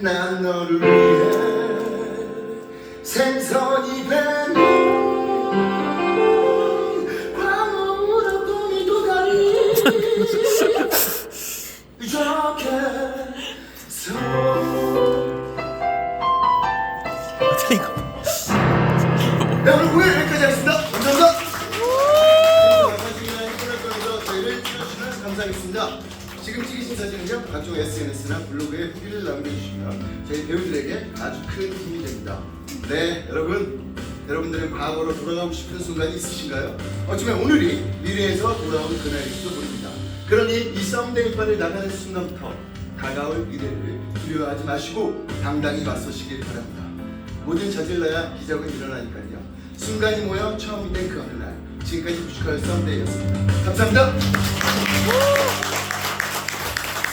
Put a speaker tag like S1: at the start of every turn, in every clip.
S1: 너를 위해 생선이 되는 광어로 꿈이 도다리 이렇게 서
S2: 이거?
S1: 여러분 오늘 여기까 지금 찍으신 사진은요 각종 SNS나 블로그에 후기를 남겨주시면 저희 배우들에게 아주 큰 힘이 됩니다. 네 여러분 여러분들은 과거로 돌아가고 싶은 순간이 있으신가요? 어쩌면 오늘이 미래에서 돌아온 그날일지도 모릅니다. 그러니 이 썸데이 판을 나가는 순간부터 다가올 미래를 두려워하지 마시고 당당히 맞서시길 바랍니다. 모든 저질러야 기적은 일어나니까요. 순간이 모여 처음이 된 그 어느 날 지금까지 뮤지컬 썸데이였습니다. 감사합니다.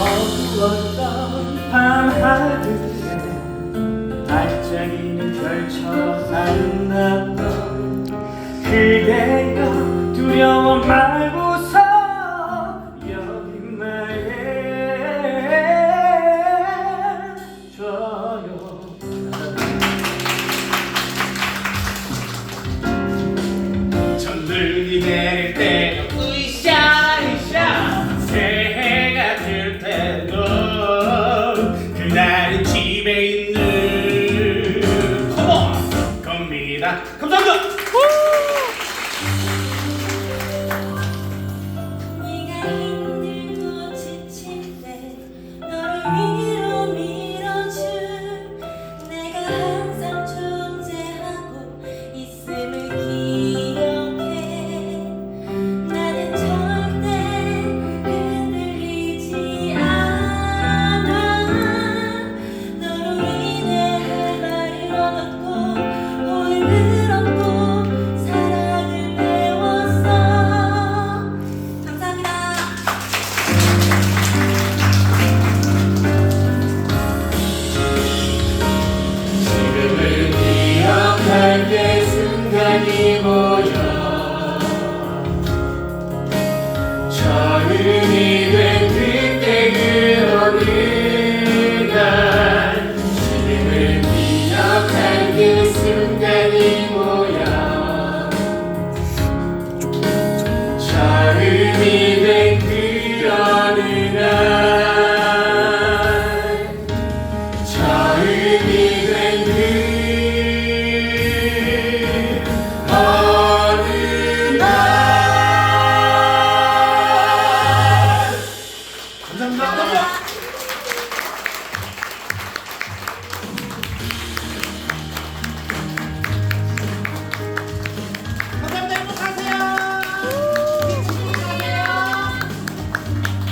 S3: 어두웠던 밤 하늘에 반짝이는 별처럼 아름답던 그대여 두려워 말고서 여기 나에 줘요. 전들이 내릴 때 처음 날 감사합니다.